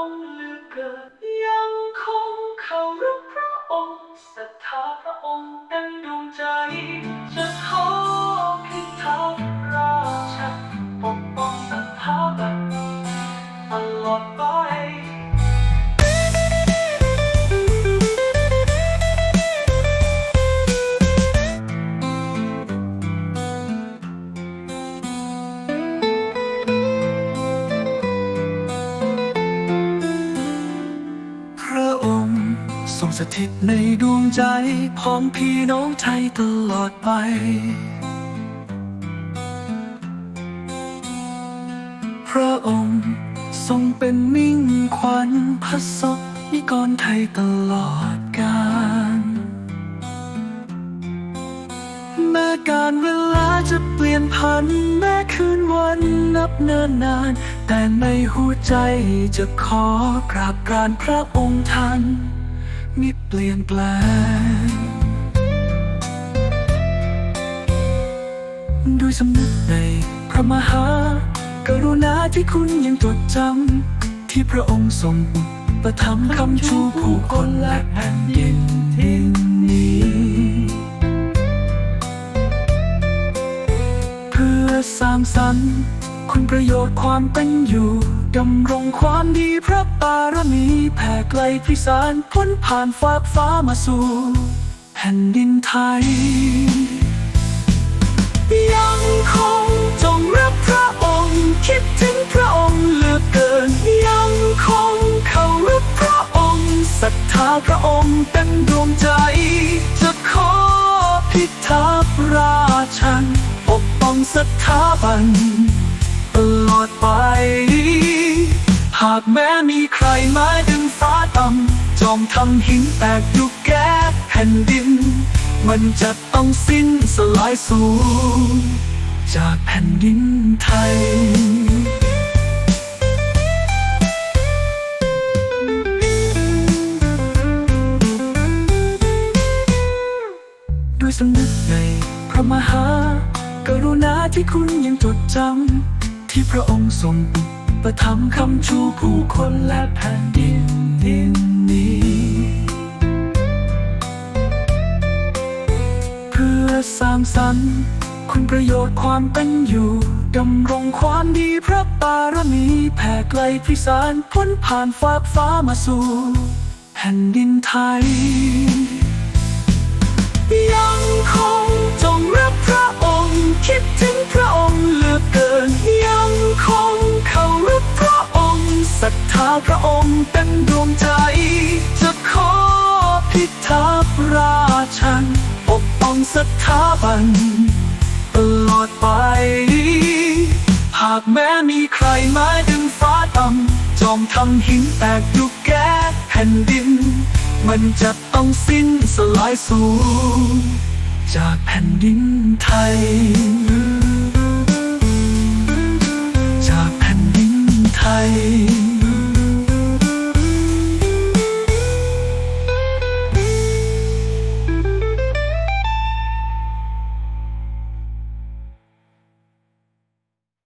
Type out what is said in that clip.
อ งสถิตในดวงใจพร้องพี่น้องไทยตลอดไปพระองค์ทรงเป็นมิ่งขวัญพระศพนิกรไทยตลอดกาลแม้การเวลาจะเปลี่ยนผัน แม้คืนวันนับเนิ่นนาน แต่ในหัวใจจะขอกราบกรานพระองค์ท่าน มิเปลี่ยนแปลง ด้วยสำนึกในพระมหากรุณาที่คุณยังจดจำ ที่พระองค์ทรงอุปถัมภ์คำชูผู้คนและแผ่นดินทินนี้ เพื่อสร้างสรรค์ คุณประโยชน์ความเป็นอยู่ดำรงความดีพระบารมีแผ่ไกลพิสารพ้นผ่านฟากฟ้ามาสู่แผ่นดินไทย ยังคงจงรักพระองค์ คิดถึงพระองค์เหลือเกิน ยังคงเคารพพระองค์ศรัทธาพระองค์เต็มดวงใจ จะขอพิทักษ์ราชันปกป้องสถาบัน อดไป หากแม้มีใครม้ดึงฟ้าต่ำจอมทำหินแตกยุกแก้แผ่นดิน มันจะต้องสิ้นสลายสูญจากแผ่นดินไทยด้วยสำนึกในพระมหากรุณาที่คุณยังจดจำ ที่พระองค์ทรงประทับคำชูผู้คนและแผ่นดินดินนี้ เพื่อสร้างสรรค์คุณประโยชน์ความเป็นอยู่ดำรงความดีพระบารมีแผ่ไกลพิสารพ้นผ่านฟากฟ้ามาสู่แผ่นดินไทย ยังคง ศรัทธาพระองค์เต็มดวงใจ จะขอพิทักษ์ราชันปกป้องสถาบันตลอดไป หากแม้มีใครม้ดึงฟ้าต่ำจอมทำหินแตกยุกแก้แผ่นดิน มันจะต้องสิ้นสลายสูญจากแผ่นดินไทย